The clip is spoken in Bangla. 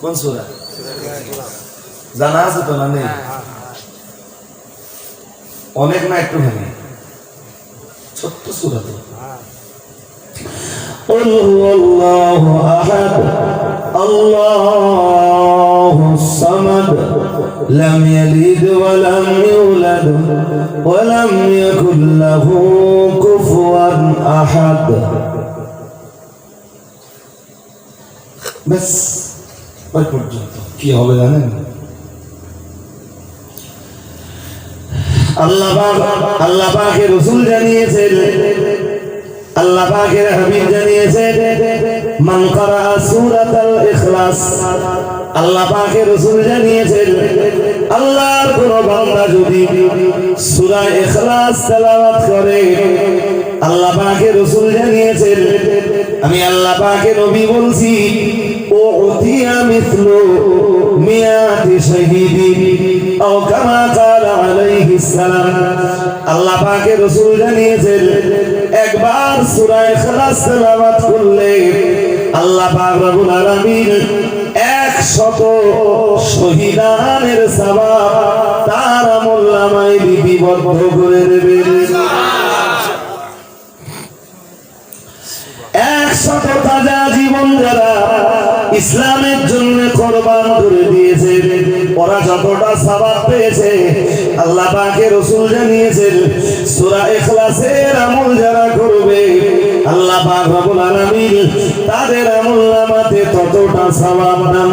কোন সুরা জানা আছে তো না নেই অনেক না একটুখানি ছোট্ট সুরা তো قل هو الله أحد الله الصمد لم يلد ولم يولد ولم يكن له كفوا أحد بس ওই পর্যন্ত। কি হবে জানেন? আল্লাহ পাক রসুল জানিয়েছেন। আল্লাহ হাবিব মান করা ইখলাস। আল্লাহ পাকের রসুল আল্লাহর কোন বান্দা যদি ইখলাস তেলাওয়াত করে। আল্লাহ পাকের রসুল আমি আল্লাহ পাকের নবী বলছি উতিয়া মিথলু মিয়াতি শহীদিন আও কামা কালা আলাইহিস সালাম আল্লাহ পাকের রাসূল জানিয়েছেন, একবার সূরা ইখলাস তেলাওয়াত করলে আল্লাহ পাক রব্বুল আলামিন 100 শহীদানের সওয়াব তার আমলনামায় লিপিবদ্ধ করে দেবেন একশত তাজা জীবন যারা ইসলামের জন্য কোরবান করে দিয়েছে। ওরা যতটা সবাব পেয়েছে, আল্লাহ পাকে রসুল জানিয়েছেন, সূরা ইখলাসের আমল যারা করবে, আল্লাহ পাক রব্বুল আলামিন তাদের আমল নামাতে ততটা সওয়াব দান